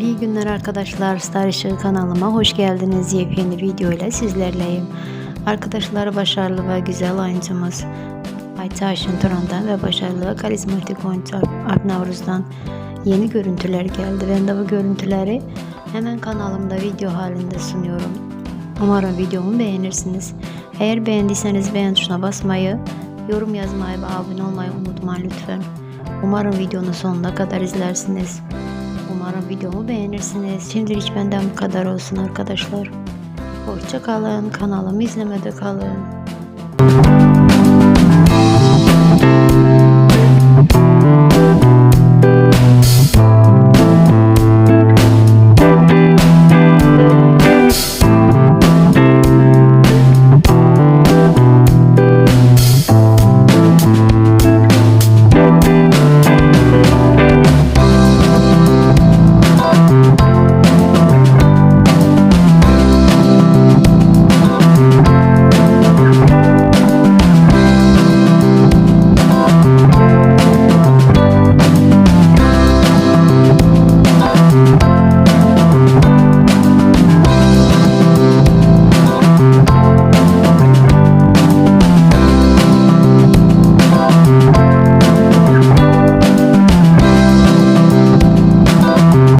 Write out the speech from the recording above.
İyi günler arkadaşlar. Star Işığı kanalıma hoş geldiniz. Yepyeni video ile sizlerleyim. Arkadaşlar başarılı ve güzel oyuncumuz Ayça Aşıntıron'dan ve başarılı ve karizmatik oyuncu Alp Navruz'dan yeni görüntüler geldi. Ben de bu görüntüleri hemen kanalımda video halinde sunuyorum. Umarım videomu beğenirsiniz. Eğer beğendiyseniz beğen tuşuna basmayı, yorum yazmayı ve abone olmayı unutmayın lütfen. Umarım videonun sonuna kadar izlersiniz. Umarım videomu beğenirsiniz. Şimdilik benden bu kadar olsun arkadaşlar. Hoşça kalın. Kanalımı izlemede kalın.